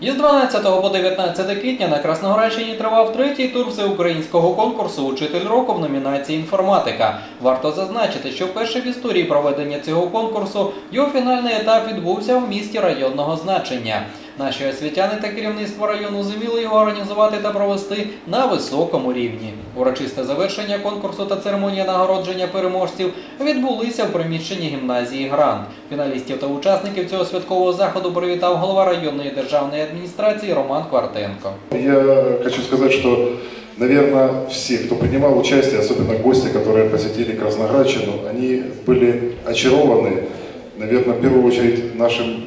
Із 12 по 19 квітня на Красноградщині тривав третій тур всеукраїнського конкурсу Учитель року в номінації інформатика. Варто зазначити, що вперше в історії проведення цього конкурсу його фінальний етап відбувся в місті районного значення. Наші освітяни та керівництво району зуміли його організувати та провести на високому рівні. Урочисте завершення конкурсу та церемонія нагородження переможців відбулися в приміщенні гімназії Грант. Фіналістів та учасників цього святкового заходу привітав голова районної державної адміністрації Роман Квартенко. Я хочу сказать, что, наверное, все, кто принимал участие, особенно гости, которые посетили Красноградщину, они были очарованы, наверное, в первую очередь нашим,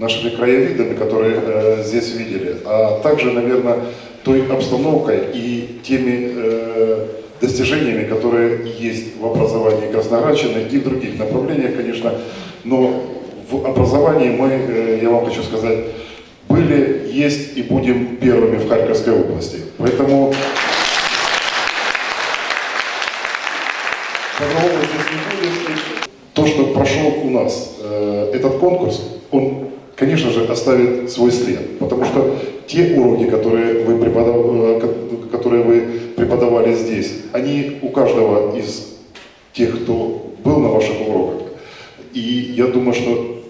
нашими краевидами, которые э, здесь видели, а также, наверное, той обстановкой и теми э, достижениями, которые есть в образовании Красноградщины и в других направлениях, конечно. Но в образовании мы, э, я вам хочу сказать, были, есть и будем первыми в Харьковской области. Поэтому То, что прошел у нас э, этот конкурс, он, оставит свой след. Потому что те уроки, которые вы, преподав- э, ко- которые вы преподавали здесь, они у каждого из тех, кто был на ваших уроках. И я думаю, что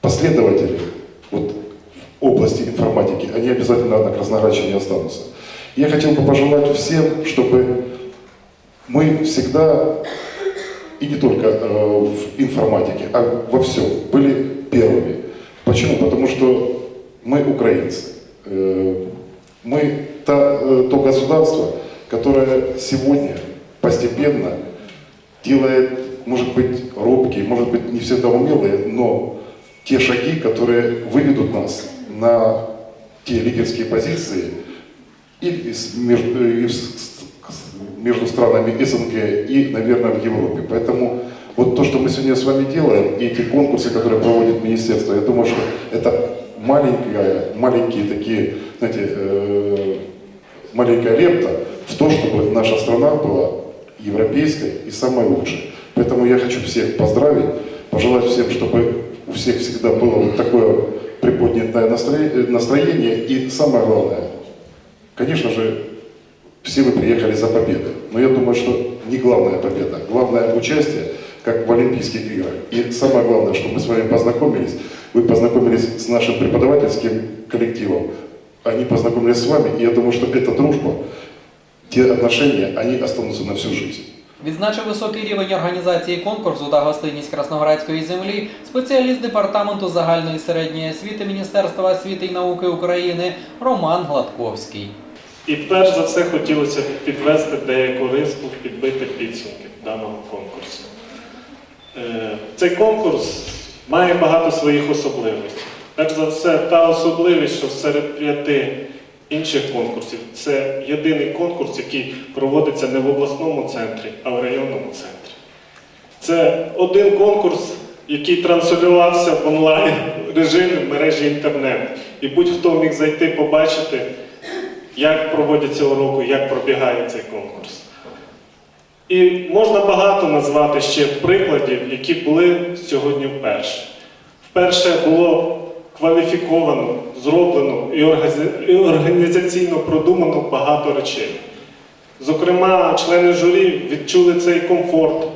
последователи вот, в области информатики, они обязательно на Красноградщине останутся. Я хотел бы пожелать всем, чтобы мы всегда, и не только э, в информатике, а во всем, были первыми. Почему? Потому что мы украинцы. Э, мы та- э, то государство, которое сегодня постепенно делает, может быть, робкие, может быть, не всегда умелые, но те шаги, которые выведут нас на те лидерские позиции и между, с- между странами СНГ и, наверное, в Европе. Поэтому вот то, что мы сегодня с вами делаем, и эти конкурсы, которые проводит министерство, я думаю, что это маленькая, маленькие такие, знаете, э, маленькая лепта в то, чтобы наша страна была европейской и самой лучшей. Поэтому я хочу всех поздравить, пожелать всем, чтобы у всех всегда было вот такое приподнятое настроение, и самое главное, конечно же, все вы приехали за победой. Но я думаю, что не главная победа, главное участие, как в Олимпийских играх. И самое главное, что мы с вами познакомились, вы познакомились с нашим преподавательским коллективом, они познакомились с вами, и я думаю, что эта дружба, те отношения, они останутся на всю жизнь. Відзначив високий рівень організації конкурсу та гостинність Красноградської землі спеціаліст департаменту загальної середньої освіти Міністерства освіти і науки України Роман Гладковський. І перш за все хотілося б підвести деяку риску, підбити підсумки даного конкурсу. Е, Цей конкурс має багато своїх особливостей. Перш за все, та особливість, що серед п'яти інших конкурсів це єдиний конкурс, який проводиться не в обласному центрі, а в районному центрі. Це один конкурс, який транслювався в онлайн режимі в мережі інтернет. І будь-хто міг зайти побачити, як проводяться уроки, як пробігає цей конкурс. І можна багато назвати ще прикладів, які були сьогодні вперше. Вперше було кваліфіковано, зроблено і організаційно продумано багато речей. Зокрема, члени журі відчули цей комфорт.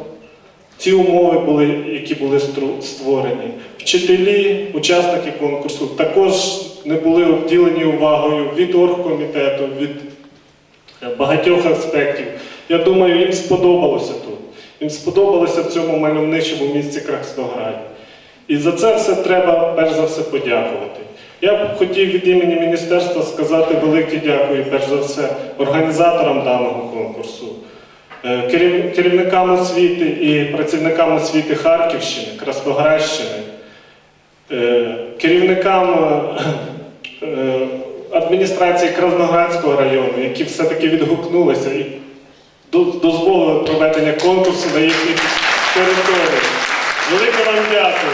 Ці умови були, які були створені. Вчителі, учасники конкурсу також не були обділені увагою від оргкомітету, від е, багатьох аспектів. Я думаю, їм сподобалося тут. Їм сподобалося в цьому мальовничому місці Краснограді. І за це все треба перш за все подякувати. Я б хотів від імені міністерства сказати велике дякую, перш за все, організаторам даного конкурсу, е, керівникам освіти і працівникам освіти Харківщини, Красноградщини, е, керівникам е, адміністрації Красноградського району, які все-таки відгукнулися дозволили проведення конкурсу на їхній території. Велике вам дякую.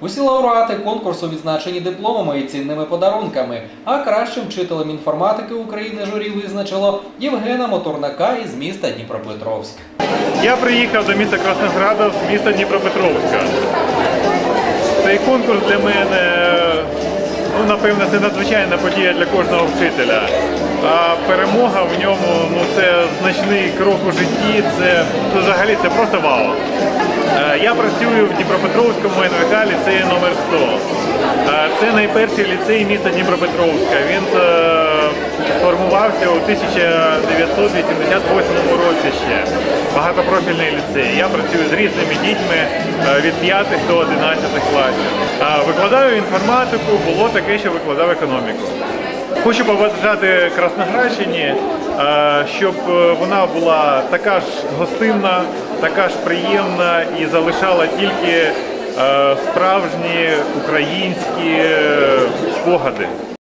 Усі лауреати конкурсу відзначені дипломами і цінними подарунками. А кращим вчителем інформатики України журі визначило Євгена Моторнака із міста Дніпропетровськ. Я приїхав до міста Краснограда з міста Дніпропетровська. Цей конкурс для мене Ну, напевно, це надзвичайна подія для кожного вчителя. А перемога в ньому ну, це значний крок у житті. Це ну, взагалі це просто вау. Е, Я працюю в Дніпропетровському НВК ліцеї номер 100. Е, Це найперший ліцей міста Дніпропетровська. Він е, формувався у 1988 році ще. Багатопрофільний ліцей. Я працюю з різними дітьми від 5 до 11 класів. Викладаю інформатику, було таке, що викладав економіку. Хочу побажати Красноградщині, е, щоб е, вона була така ж гостинна, така ж приємна і залишала тільки е, справжні українські спогади.